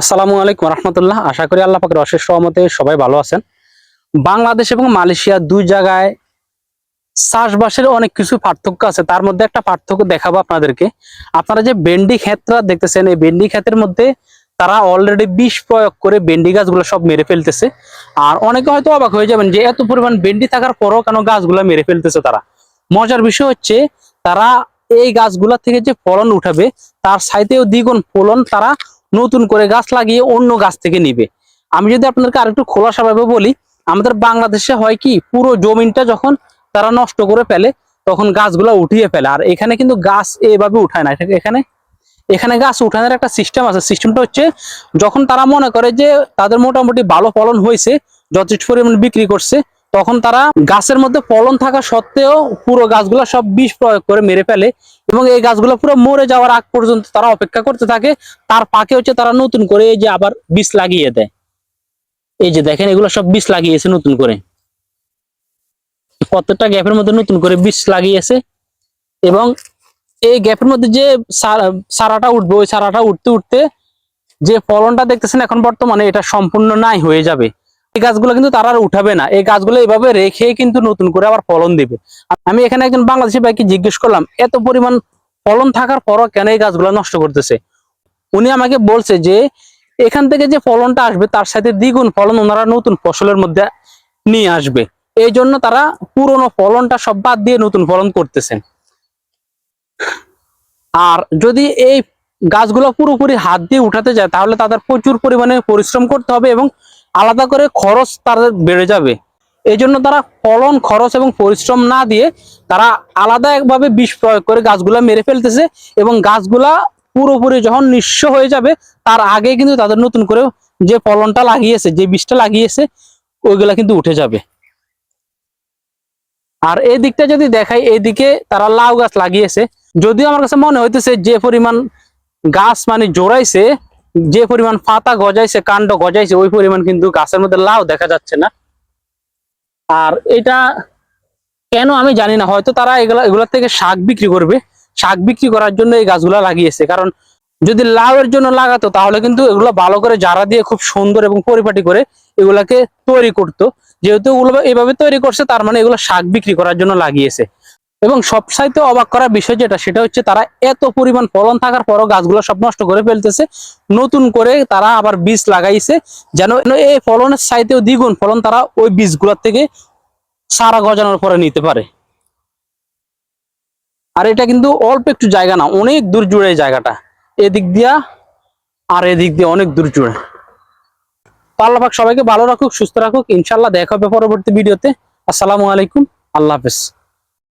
আসসালামু আলাইকুম রহমতুল্লাহ। আশা করি আল্লাহ পাকের অশেষ সহমতে সবাই ভালো আছেন। বাংলাদেশ এবং মালয়েশিয়া দুই জায়গায় চাষবাসের অনেক কিছু পার্থক্য আছে। তার মধ্যে একটা পার্থক্য দেখাবো আপনাদেরকে। আপনারা যে বেন্ডি ক্ষেতরা দেখতেছেন, এই বেন্ডি ক্ষেতের মধ্যে তারা অলরেডি বিষ প্রয়োগ করে বেন্ডি গাছগুলো সব মেরে ফেলতেছে। আর অনেকে হয়তো অবাক হয়ে যাবেন যে এত পরিমাণ বেন্ডি থাকার পরও কেন গাছগুলো মেরে ফেলতেছে তারা? মজার বিষয় হচ্ছে তারা এই গাছগুলা থেকে যে ফলন উঠাবে, তার সাইতেও দ্বিগুণ ফলন তারা নতুন করে গাছ লাগিয়ে অন্য গাছ থেকে নিবে। আমি যদি আপনাদেরকে আরেকটু খোলাসাভাবে বলি, আমাদের বাংলাদেশে হয় কি, পুরো জমিনটা যখন তারা নষ্ট করে ফেলে, তখন গাছগুলো উঠিয়ে ফেলে। আর এখানে কিন্তু গাছ এভাবে উঠায় না। এখানে এখানে গাছ উঠানোর একটা সিস্টেম আছে। সিস্টেমটা হচ্ছে, যখন তারা মনে করে যে তাদের মোটামুটি ভালো ফলন হয়েছে, যথেষ্ট পরিমাণ বিক্রি করছে তখন তারা গাছের মধ্যে ফলন থাকা সত্ত্বেও পুরো গাছগুলো সব বিষ প্রয়োগ করে মেরে ফেলে এবং এই গাছগুলো পুরো মরে যাওয়ার আগ পর্যন্ত তারা অপেক্ষা করতে থাকে। তার ফাঁকে হচ্ছে তারা নতুন করে এই যে আবার বিষ লাগিয়ে দেয়। এই যে দেখেন, এগুলো সব বিষ লাগিয়েছে নতুন করে। প্রত্যেকটা গ্যাপের মধ্যে নতুন করে বিষ লাগিয়েছে এবং এই গ্যাপের মধ্যে যে সারা- সারাটা উঠবে, ওই সারাটা উঠতে উঠতে যে ফলনটা দেখতেছেন এখন বর্তমানে এটা সম্পূর্ণ নাই হয়ে যাবে। এই গাছগুলো কিন্তু তারা আর উঠাবে না। এই গাছগুলো এইভাবে রেখে কিন্তু নতুন করে আবার ফলন দিবে। আমি এখানে একজন বাংলাদেশি ভাইকে জিজ্ঞেস করলাম, এত পরিমাণ ফলন থাকার পরও কেন এই গাছগুলো নষ্ট করতেছে? উনি আমাকে বলছে যে, এখান থেকে যে ফলনটা আসবে, তার সাথে দ্বিগুণ ফলন ওনারা নতুন ফসলের মধ্যে নিয়ে আসবে। এই জন্য তারা পুরনো ফলনটা সব বাদ দিয়ে নতুন ফলন করতেছেন। আর যদি এই গাছগুলো পুরোপুরি হাত দিয়ে উঠাতে যায়, তাহলে তাদের প্রচুর পরিমাণে পরিশ্রম করতে হবে এবং আলাদা করে খরচ তাদের বেড়ে যাবে। এই জন্য তারা ফলন, খরচ এবং পরিশ্রম না দিয়ে তারা আলাদা একভাবে বিষ প্রয়োগ করে গাছগুলা মেরে ফেলতেছে এবং গাছগুলা পুরোপুরি যখন নিঃস্ব হয়ে যাবে, তার আগে কিন্তু তাদের নতুন করে যে ফলনটা লাগিয়েছে, যে বিষটা লাগিয়েছে, ওইগুলা কিন্তু উঠে যাবে। আর এই দিকটা যদি দেখাই এইদিকে তারা লাউ গাছ লাগিয়েছে। যদিও আমার কাছে মনে হইতেছে যে পরিমাণ গাছ মানে জোড়াইছে যে পরিমাণ পাতা গজাইছে, কাণ্ড গজাইছে, ওই পরিমাণ কিন্তু গাছের মধ্যে লাউ দেখা যাচ্ছে না। আর এটা কেন আমি জানি না, হয়তো তারা এগুলা এগুলোর থেকে শাক বিক্রি করবে। শাক বিক্রি করার জন্য এই গাছগুলা লাগিয়েছে। কারণ যদি লাউয়ের জন্য লাগাতো, তাহলে কিন্তু এগুলো ভালো করে জারা দিয়ে খুব সুন্দর এবং পরিপাটি করে এগুলাকে তৈরি করতো। যেহেতু এগুলো এইভাবে তৈরি করছে, তার মানে এগুলো শাক বিক্রি করার জন্য লাগিয়েছে। এবং সবসাইতে অবাক করার বিষয় যেটা, সেটা হচ্ছে তারা এত পরিমাণ ফলন থাকার পরও গাছগুলো সব নষ্ট করে ফেলতেছে। নতুন করে তারা আবার বীজ লাগাইছে, যেন এই ফলনের চাইতেও দ্বিগুণ ফলন তারা ওই বীজগুলোর থেকে সারা গজানোর পরে নিতে পারে। আর এটা কিন্তু অল্প একটু জায়গা না, অনেক দূর জুড়ে জায়গাটা। এদিক দিয়া আর এদিক দিয়ে অনেক দূর জুড়ে। পাল্লাপাক সবাইকে ভালো রাখুক, সুস্থ রাখুক। ইনশাল্লাহ দেখা হবে পরবর্তী ভিডিওতে। আসসালামু আলাইকুম, আল্লাহ হাফেজ।